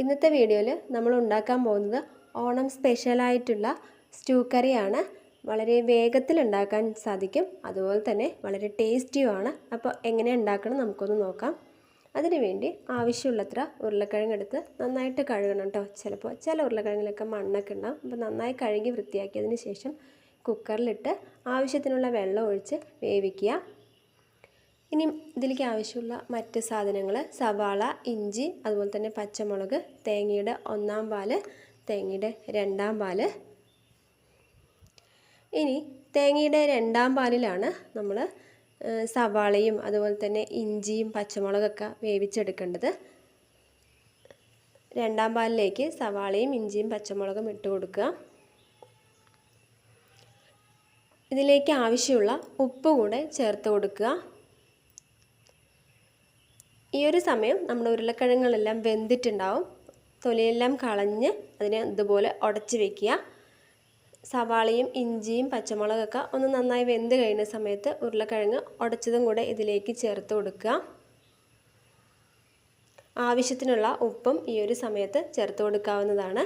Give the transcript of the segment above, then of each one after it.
ഇന്നത്തെ വീഡിയോയിൽ നമ്മൾ ഉണ്ടാക്കാൻ പോകുന്നത് ഓണം സ്പെഷ്യലായിട്ടുള്ള സ്റ്റൂ കറിയാണ്. വളരെ വേഗത്തിൽ ഉണ്ടാക്കാൻ സാധിക്കും. അതുപോലെ തന്നെ വളരെ ടേസ്റ്റിയുമാണ് അപ്പോൾ എങ്ങനെ ഉണ്ടാക്കണം നമുക്കൊന്ന് നോക്കാം. അതിനുവേണ്ടി ആവശ്യമുള്ളത്ര ഉരുളക്കിഴങ്ങ് എടുത്ത് നന്നായിട്ട് കഴുകണം കേട്ടോ. ചിലപ്പോൾ ചില ഉരുളക്കിഴങ്ങിലൊക്കെ മണ്ണൊക്കെ ഉണ്ടാവും. അപ്പോൾ നന്നായി കഴുകി വൃത്തിയാക്കിയതിന് ശേഷം കുക്കറിലിട്ട് ആവശ്യത്തിനുള്ള വെള്ളം ഒഴിച്ച് വേവിക്കുക. ഇനി ഇതിലേക്ക് ആവശ്യമുള്ള മറ്റ് സാധനങ്ങൾ സവാള ഇഞ്ചി അതുപോലെ തന്നെ പച്ചമുളക് തേങ്ങയുടെ ഒന്നാം പാൽ തേങ്ങയുടെ രണ്ടാം പാൽ. ഇനി തേങ്ങയുടെ രണ്ടാം പാലിലാണ് നമ്മൾ സവാളയും അതുപോലെ തന്നെ ഇഞ്ചിയും പച്ചമുളകൊക്കെ വേവിച്ചെടുക്കേണ്ടത്. രണ്ടാം പാലിലേക്ക് സവാളയും ഇഞ്ചിയും പച്ചമുളകും ഇട്ട് കൊടുക്കുക. ഇതിലേക്ക് ആവശ്യമുള്ള ഉപ്പ് കൂടെ ചേർത്ത് കൊടുക്കുക. ഈ ഒരു സമയം നമ്മുടെ ഉരുളക്കിഴങ്ങുകളെല്ലാം വെന്തിട്ടുണ്ടാവും. തൊലിയെല്ലാം കളഞ്ഞ് അതിനെ ഇതുപോലെ ഉടച്ച് വെക്കുക. സവാളയും ഇഞ്ചിയും പച്ചമുളകൊക്കെ ഒന്ന് നന്നായി വെന്ത് കഴിയുന്ന സമയത്ത് ഉരുളക്കിഴങ്ങ് ഉടച്ചതും കൂടെ ഇതിലേക്ക് ചേർത്ത് കൊടുക്കുക. ആവശ്യത്തിനുള്ള ഉപ്പും ഈ ഒരു സമയത്ത് ചേർത്ത് കൊടുക്കാവുന്നതാണ്.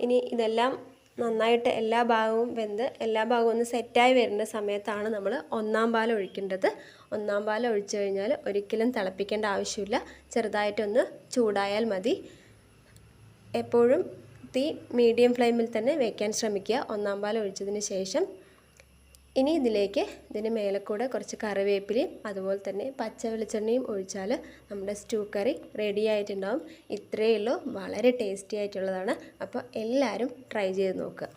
ഇനി ഇതെല്ലാം നന്നായിട്ട് എല്ലാ ഭാഗവും വെന്ത് എല്ലാ ഭാഗവും ഒന്ന് സെറ്റായി വരേണ്ട സമയത്താണ് നമ്മൾ ഒന്നാം പാൽ ഒഴിക്കേണ്ടത്. ഒന്നാം പാൽ ഒഴിച്ചു കഴിഞ്ഞാൽ ഒരിക്കലും തിളപ്പിക്കേണ്ട ആവശ്യമില്ല. ചെറുതായിട്ടൊന്ന് ചൂടായാൽ മതി. എപ്പോഴും തീ മീഡിയം ഫ്ലെയിമിൽ തന്നെ വയ്ക്കാൻ ശ്രമിക്കുക. ഒന്നാം പാൽ ഒഴിച്ചതിന് ശേഷം ഇനി ഇതിലേക്ക് ഇതിന് മേലെ കൂടെ കുറച്ച് കറിവേപ്പിലയും അതുപോലെ തന്നെ പച്ച വെളിച്ചെണ്ണയും ഒഴിച്ചാൽ നമ്മുടെ സ്റ്റൂ കറി റെഡി ആയിട്ടുണ്ടാവും. ഇത്രയേ ഉള്ളൂ. വളരെ ടേസ്റ്റി ആയിട്ടുള്ളതാണ്. അപ്പോൾ എല്ലാവരും ട്രൈ ചെയ്ത് നോക്കുക.